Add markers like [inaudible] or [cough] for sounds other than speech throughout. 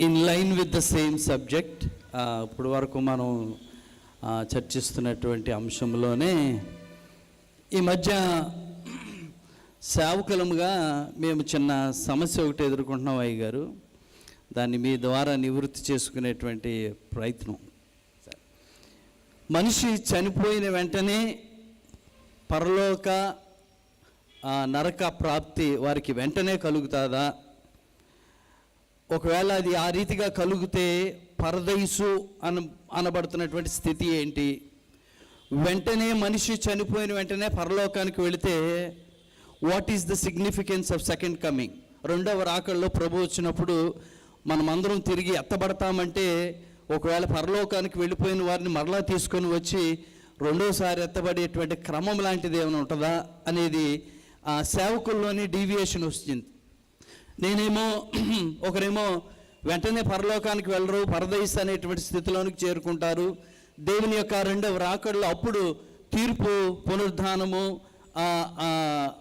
In line with the same subject ఇప్పుడు వరకు మనం చర్చిస్తున్నటువంటి అంశంలోనే ఈ మధ్య సేవకులముగా మేము చిన్న సమస్య ఒకటి ఎదుర్కొంటున్నాం అయ్య గారు దాన్ని మీ ద్వారా నివృత్తి చేసుకునేటువంటి ప్రయత్నం. మనిషి చనిపోయిన వెంటనే పరలోక నరక ప్రాప్తి వారికి వెంటనే కలుగుతుందా? ఒకవేళ అది ఆ రీతిగా కలిగితే పరదైసు అన అనబడుతున్నటువంటి స్థితి ఏంటి? వెంటనే మనిషి చనిపోయిన వెంటనే పరలోకానికి వెళితే what is the significance of second coming రెండవ రాకల్లో ప్రభు వచ్చినప్పుడు మనమందరం తిరిగి ఎత్తబడతామంటే ఒకవేళ పరలోకానికి వెళ్ళిపోయిన వారిని మరలా తీసుకొని వచ్చి రెండోసారి ఎత్తబడేటువంటి క్రమం లాంటిది ఏమైనా ఉంటుందా? అనేది ఆ సేవకుల్లోని డీవియేషన్ వస్తుంది. నేనేమో [clears throat] ఒకరేమో వెంటనే పరలోకానికి వెళ్ళరు పరదైస్ అనేటువంటి స్థితిలోనికి చేరుకుంటారు. దేవుని యొక్క రెండవ రాకడలో అప్పుడు తీర్పు పునరుద్ధానము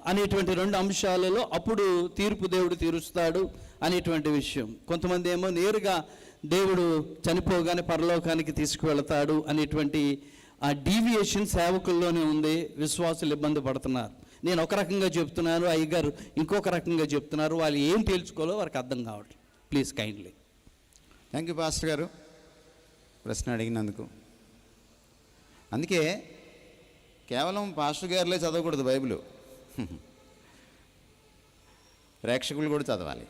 అనేటువంటి రెండు అంశాలలో అప్పుడు తీర్పు దేవుడు తీరుస్తాడు అనేటువంటి విషయం. కొంతమంది ఏమో నేరుగా దేవుడు చనిపోగానే పరలోకానికి తీసుకువెళతాడు అనేటువంటి ఆ డీవియేషన్ సేవకుల్లోనే ఉంది విశ్వాసులు ఇబ్బంది పడుతున్నారు. నేను ఒక రకంగా చెప్తున్నాను అయ్యగారు ఇంకొక రకంగా చెప్తున్నారు వాళ్ళు ఏం తేల్చుకోవాలో వారికి అర్థం కావట్లేదు. Please kindly thank you pastor గారు. ప్రశ్న అడిగినందుకు. అందుకే కేవలం పాస్టర్ గారులే చదవకూడదు బైబిల్. ప్రేక్షకులు కూడా చదవాలి.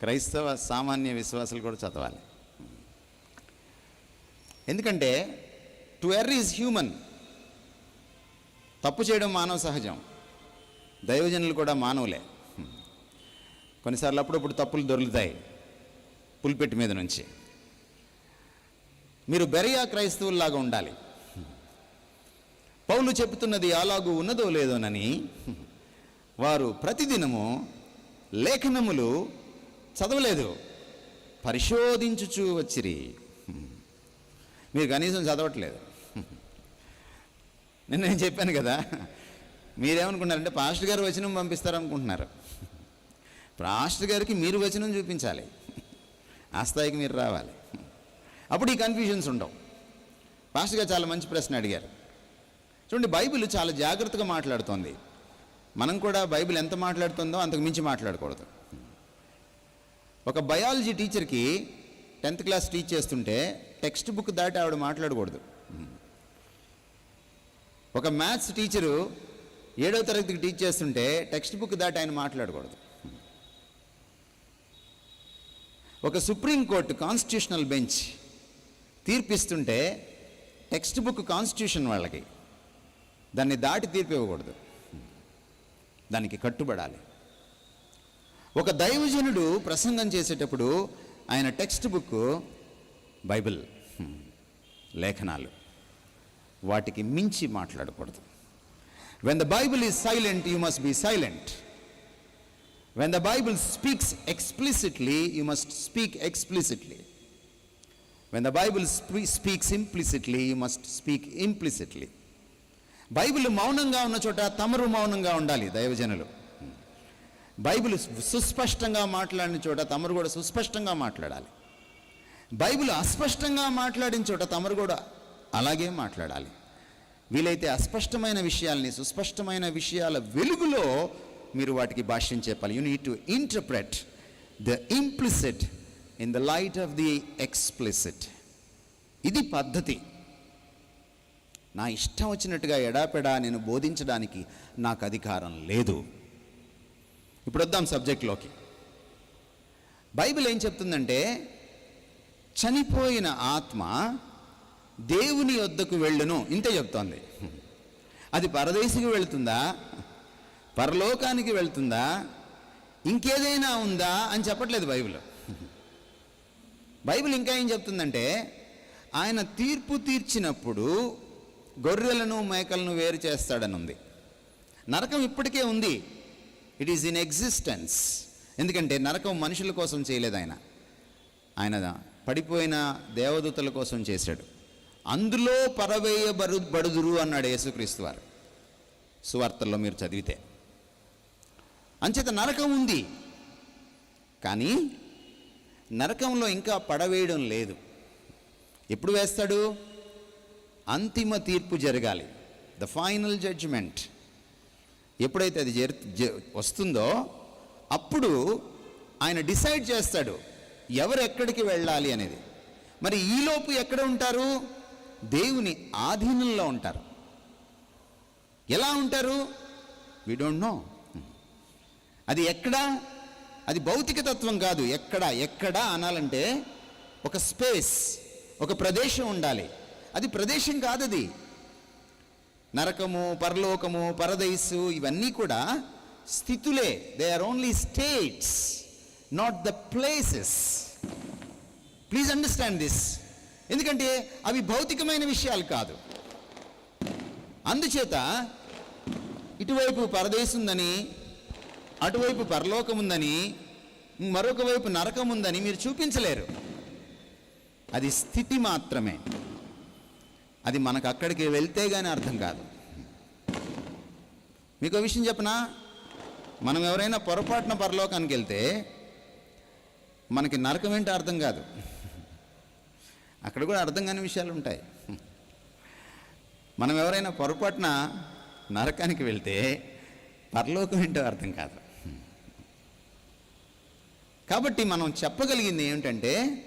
క్రైస్తవ సామాన్య విశ్వాసులు కూడా చదవాలి. ఎందుకంటే టు ఎర్ ఈజ్ హ్యూమన్ తప్పు చేయడం మానవ సహజం. దైవజనులు కూడా మానవులే. కొన్నిసార్లు అప్పుడప్పుడు తప్పులు దొరుకుతాయి పుల్పెట్టి మీద నుంచి. మీరు బెరయా క్రైస్తవుల్లాగా ఉండాలి. పౌలు చెబుతున్నది అలాగూ ఉన్నదో లేదోనని వారు ప్రతిదినము లేఖనములు చదవలేదు. పరిశోధించుచూ వచ్చిరి. మీరు కనీసం చదవట్లేదు. నిన్న నేను చెప్పాను కదా. మీరేమనుకున్నారంటే పాస్టర్ గారు వచనం పంపిస్తారనుకుంటున్నారు. పాస్టర్ గారికి మీరు వచనం చూపించాలి. ఆ స్థాయికి మీరు రావాలి. అప్పుడు ఈ కన్ఫ్యూజన్స్ ఉండవు. పాస్టర్ గారు చాలా మంచి ప్రశ్న అడిగారు. చూడండి బైబిల్ చాలా జాగ్రత్తగా మాట్లాడుతోంది. మనం కూడా బైబిల్ ఎంత మాట్లాడుతుందో అంతకు మించి మాట్లాడకూడదు. ఒక బయాలజీ టీచర్కి టెన్త్ క్లాస్ టీచ్ చేస్తుంటే టెక్స్ట్ బుక్ దాటి ఆవిడ మాట్లాడకూడదు. ఒక మ్యాథ్స్ టీచరు ఏడో తరగతికి టీచ్ చేస్తుంటే టెక్స్ట్ బుక్ దాటి ఆయన మాట్లాడకూడదు. ఒక సుప్రీంకోర్టు కాన్స్టిట్యూషనల్ బెంచ్ తీర్పిస్తుంటే టెక్స్ట్ బుక్ కాన్స్టిట్యూషన్ వాళ్ళకి దాన్ని దాటి తీర్పు ఇవ్వకూడదు దానికి కట్టుబడాలి. ఒక దైవజనుడు ప్రసంగం చేసేటప్పుడు ఆయన టెక్స్ట్ బుక్ బైబిల్ లేఖనాలు. వాటికి మించి మాట్లాడకూడదు. When the Bible is silent you must be silent when the Bible speaks explicitly you must speak explicitly when the Bible speaks implicitly you must speak implicitly Bible మౌనంగా ఉన్న చోట తమరు మౌనంగా ఉండాలి దైవజనులు. బైబిల్ సుస్పష్టంగా మాట్లాడిన చోట తమరు కూడా సుస్పష్టంగా మాట్లాడాలి. బైబిల్ అస్పష్టంగా మాట్లాడిన చోట తమరు కూడా అలాగే మాట్లాడాలి. వీలైతే అస్పష్టమైన విషయాల్ని సుస్పష్టమైన విషయాల వెలుగులో మీరు వాటికి భాష్యం చెప్పాలి. You need to interpret the implicit in the light of the explicit ఇది పద్ధతి. నా ఇష్టం వచ్చినట్టుగా ఎడాపెడా నేను బోధించడానికి నాకు అధికారం లేదు. ఇప్పుడు వద్దాం సబ్జెక్ట్లోకి. బైబిల్ ఏం చెప్తుందంటే చనిపోయిన ఆత్మ దేవుని వద్దకు వెళ్ళును. ఇంతే చెప్తోంది. అది పరదేశికి వెళ్తుందా? పరలోకానికి వెళ్తుందా? ఇంకేదైనా ఉందా అని చెప్పట్లేదు బైబిల్. బైబిల్ ఇంకా ఏం చెప్తుందంటే ఆయన తీర్పు తీర్చినప్పుడు గొర్రెలను మేకలను వేరు చేస్తాడని ఉంది నరకం ఇప్పటికే ఉంది. ఇట్ ఈజ్ ఇన్ ఎగ్జిస్టెన్స్ ఎందుకంటే నరకం మనుషుల కోసం చేయలేదు ఆయన. ఆయన పడిపోయిన దేవదూతల కోసం చేశాడు. అందులో పరవేయబరు బడుదురు అన్నాడు యేసుక్రీస్తు వారు. సువార్తల్లో మీరు చదివితే. అంచేత నరకం ఉంది. కానీ నరకంలో ఇంకా పడవేయడం లేదు. ఎప్పుడు వేస్తాడు? అంతిమ తీర్పు జరగాలి. The final judgement. ఎప్పుడైతే అది జరు జ- వస్తుందో అప్పుడు ఆయన డిసైడ్ చేస్తాడు. ఎవరు ఎక్కడికి వెళ్ళాలి అనేది. మరి ఈలోపు ఎక్కడ ఉంటారు? దేవుని ఆధీనంలో ఉంటారు. ఎలా ఉంటారు? వి డోంట్ నో అది ఎక్కడ? అది భౌతిక తత్వం కాదు. ఎక్కడ? ఎక్కడ అనాలంటే ఒక స్పేస్ ఒక ప్రదేశం ఉండాలి. అది ప్రదేశం కాదు అది. నరకము పరలోకము పరదైసు ఇవన్నీ కూడా స్థితులే. They are only states not the places please understand this ఎందుకంటే అవి భౌతికమైన విషయాలు కాదు. అందుచేత ఇటువైపు పరదేశం ఉందని అటువైపు పరలోకం ఉందని మరొక వైపు నరకం ఉందని మీరు చూపించలేరు. అది స్థితి మాత్రమే. అది మనకు అక్కడికి వెళ్తే కానీ అర్థం కాదు. మీకు విషయం చెప్పనా? మనం ఎవరైనా పొరపాటున పరలోకానికి వెళ్తే మనకి నరకం ఏంటో అర్థం కాదు. అక్కడ కూడా అర్థం కాని విషయాలు ఉంటాయి. మనం ఎవరైనా పొరపాటున నరకానికి వెళ్తే పరలోకం ఏంటో అర్థం కాదు. కాబట్టి మనం చెప్పగలిగింది ఏమిటంటే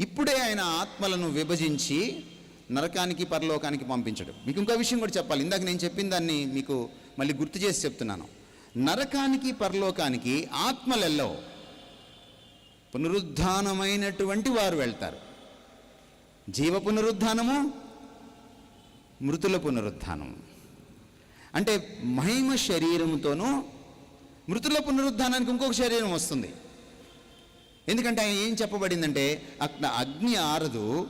ఇప్పుడే ఆయన ఆత్మలను విభజించి నరకానికి పరలోకానికి పంపించడు. మీకు ఇంకో విషయం కూడా చెప్పాలి. ఇందాక నేను చెప్పిన దాన్ని మీకు మళ్ళీ గుర్తు చేసి చెప్తున్నాను. నరకానికి పరలోకానికి ఆత్మలెల్లో పునరుద్ధానమైనటువంటి వారు వెళ్తారు. జీవ పునరుద్ధానము మృతుల పునరుద్ధానము అంటే మహిమ శరీరముతోనూ మృతుల పునరుద్ధానానికి ఇంకొక శరీరం వస్తుంది. ఎందుకంటే ఆయన ఏం చెప్పబడిందంటే అగ్న అగ్ని ఆరదు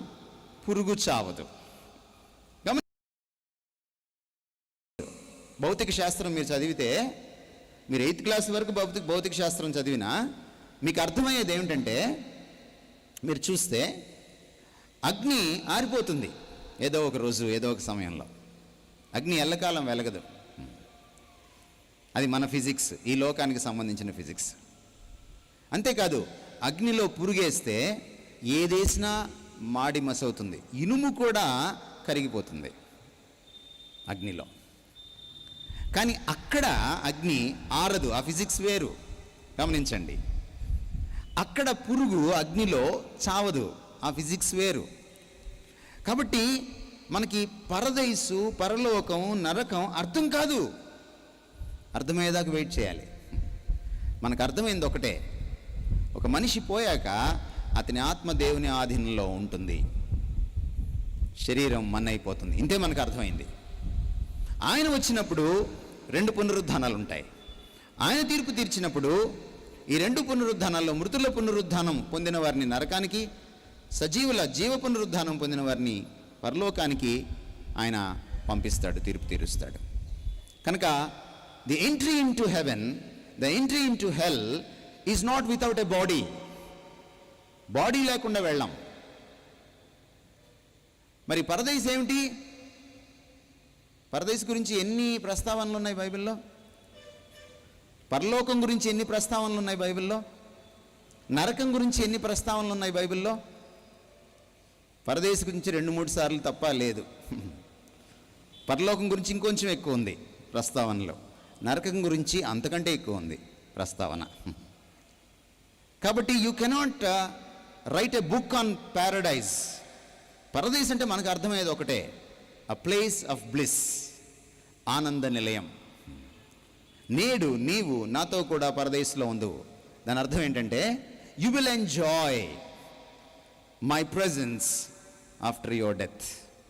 పురుగు చావదు. గమని భౌతిక శాస్త్రం మీరు చదివితే మీరు ఎయిత్ క్లాస్ వరకు భౌతిక భౌతిక శాస్త్రం చదివినా మీకు అర్థమయ్యేది ఏమిటంటే మీరు చూస్తే అగ్ని ఆరిపోతుంది. ఏదో ఒక రోజు ఏదో ఒక సమయంలో. అగ్ని ఎల్లకాలం వెలగదు. అది మన ఫిజిక్స్ ఈ లోకానికి సంబంధించిన ఫిజిక్స్. అంతేకాదు అగ్నిలో పురుగేస్తే ఏదేసినా మాడి మసవుతుంది. ఇనుము కూడా కరిగిపోతుంది అగ్నిలో. కానీ అక్కడ అగ్ని ఆరదు. ఆ ఫిజిక్స్ వేరు. గమనించండి. అక్కడ పురుగు అగ్నిలో చావదు. ఆ ఫిజిక్స్ వేరు. కాబట్టి మనకి పరదైసు పరలోకం నరకం అర్థం కాదు. అర్థమయ్యేదాకా వెయిట్ చేయాలి. మనకు అర్థమైంది ఒకటే. ఒక మనిషి పోయాక అతని ఆత్మ దేవుని ఆధీనంలో ఉంటుంది. శరీరం మన్నైపోతుంది. ఇంతే మనకు అర్థమైంది. ఆయన వచ్చినప్పుడు రెండు పునరుద్ధానాలు ఉంటాయి. ఆయన తీర్పు తీర్చినప్పుడు ఈ రెండు పునరుద్ధానాల్లో మృతుల పునరుద్ధానం పొందిన వారిని నరకానికి సజీవుల జీవ పునరుద్ధానం పొందిన వారిని పరలోకానికి ఆయన పంపిస్తాడు తీర్పు తీరుస్తాడు. కనుక the entry into heaven the entry into hell is not without a body body లేకుండా వెళ్ళాం. మరి పరదేశ్ ఏమిటి? పరదేశ్ గురించి ఎన్ని ప్రస్తావనలు ఉన్నాయి బైబిల్లో? పరలోకం గురించి ఎన్ని ప్రస్తావనలు ఉన్నాయి బైబిల్లో? నరకం గురించి ఎన్ని ప్రస్తావనలు ఉన్నాయి బైబిల్లో? పరదేశం గురించి రెండు మూడు సార్లు తప్ప లేదు. పరలోకం గురించి ఇంకొంచెం ఎక్కువ ఉంది ప్రస్తావనలో. నరకం గురించి అంతకంటే ఎక్కువ ఉంది ప్రస్తావన. కాబట్టి you cannot write a book on paradise paradise అంటే మనకు అర్థమయ్యేది ఒకటే అ ప్లేస్ ఆఫ్ బ్లిస్ ఆనంద నిలయం. నేడు నీవు నాతో కూడా పరదేశంలో ఉండు. దాని అర్థం ఏంటంటే you will enjoy my presence after your death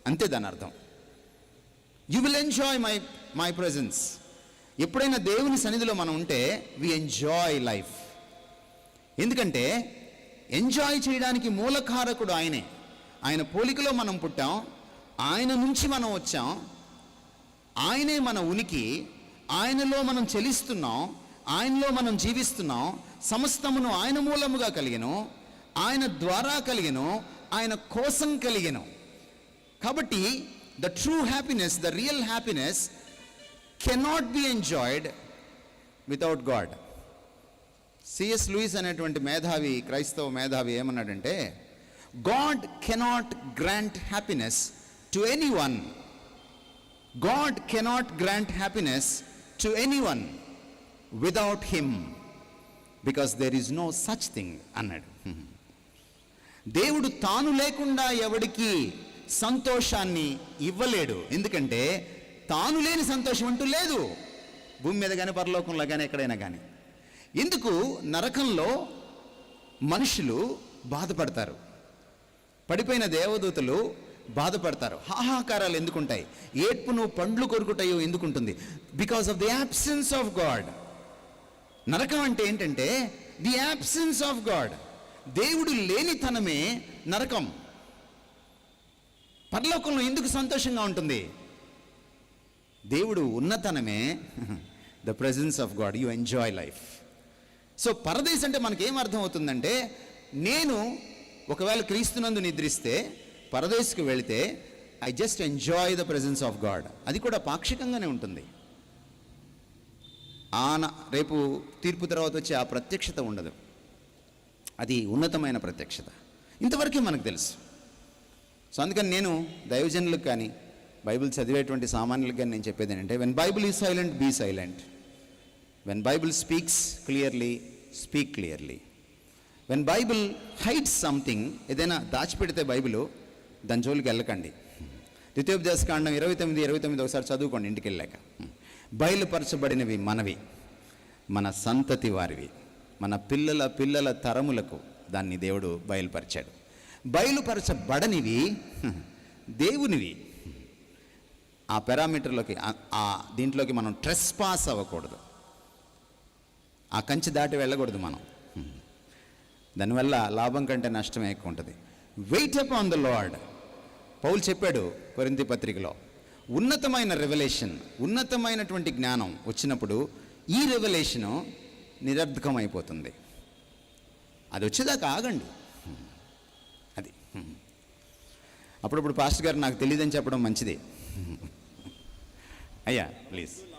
అంతే దాని అర్థం. You will enjoy my my presence ఎప్పుడైనా దేవుని సన్నిధిలో మనం ఉంటే వి ఎంజాయ్ లైఫ్ ఎందుకంటే ఎంజాయ్ చేయడానికి మూలకారకుడు ఆయనే. ఆయన పోలికలో మనం పుట్టాం ఆయన నుంచి మనం వచ్చాం ఆయనే మన ఉనికి ఆయనలో మనం చెలిస్తున్నాం ఆయనలో మనం జీవిస్తున్నాం సమస్తమును ఆయన మూలముగా కలిగను ఆయన ద్వారా కలిగను ఆయన కోసం కలిగిన. కాబట్టి the true happiness the real happiness cannot be enjoyed without God CS Lewis అనేటువంటి మేధావి క్రైస్తవ మేధావి ఏమన్నాడంటే God cannot grant happiness to anyone God cannot grant happiness to anyone without him because there is no such thing అన్నాడు. దేవుడు తాను లేకుండా ఎవడికి సంతోషాన్ని ఇవ్వలేడు. ఎందుకంటే తాను లేని సంతోషం అంటూ లేదు. భూమి మీద కానీ పరలోకంలో కానీ ఎక్కడైనా కానీ ఎందుకు? నరకంలో మనుషులు బాధపడతారు. పడిపోయిన దేవదూతలు బాధపడతారు. హాహాకారాలు ఎందుకుంటాయి? ఏడ్పును పండ్లు కొరుకుటాయో ఎందుకుంటుంది? Because of the absence of God నరకం అంటే ఏంటంటే ది యాబ్సెన్స్ ఆఫ్ గాడ్ దేవుడు లేనితనమే నరకం. పరలోకంలో ఎందుకు సంతోషంగా ఉంటుంది? దేవుడు ఉన్నతనమే. The presence of God you enjoy life so paradise అంటే మనకేం అర్థం అవుతుందంటే నేను ఒకవేళ క్రీస్తునందు నిద్రిస్తే పరదేశ్కి వెళితే I just enjoy the presence of God అది కూడా పాక్షికంగానే ఉంటుంది. ఆన రేపు తీర్పు తర్వాత వచ్చే ఆ ప్రత్యక్షత ఉండదు. అది ఉన్నతమైన ప్రత్యక్షత. ఇంతవరకే మనకు తెలుసు. సో అందుకని నేను దైవజనులకు కానీ బైబిల్ చదివేటువంటి సామాన్యులకు కానీ నేను చెప్పేది ఏంటంటే when Bible is silent be silent when Bible speaks clearly speak clearly when Bible hides something ఏదైనా దాచిపెడితే బైబిల్ దాని జోలికి వెళ్ళకండి. ద్వితీయోపదేశకాండం ఇరవై తొమ్మిది ఇరవై తొమ్మిది ఒకసారి చదువుకోండి ఇంటికి వెళ్ళాక. బయలుపరచబడినవి మనవి మన సంతతి వారివి. మన పిల్లల పిల్లల తరములకు దాన్ని దేవుడు బయలుపరిచాడు. బయలుపరచబడనివి దేవునివి. ఆ పారామీటర్లోకి ఆ- దీంట్లోకి మనం ట్రెస్ పాస్ అవ్వకూడదు. ఆ కంచి దాటి వెళ్ళకూడదు మనం. దానివల్ల లాభం కంటే నష్టమే ఎక్కువ ఉంటుంది. Wait upon the Lord పౌలు చెప్పాడు కొరింతి పత్రికలో ఉన్నతమైన రెవల్యూషన్ ఉన్నతమైనటువంటి జ్ఞానం వచ్చినప్పుడు ఈ రెవల్యూషను నిరర్ధకమైపోతుంది. అది వచ్చేదాకా ఆగండి. అది. అప్పుడప్పుడు పాస్టర్ గారు నాకు తెలియదని చెప్పడం మంచిది. అయ్యా ప్లీజ్.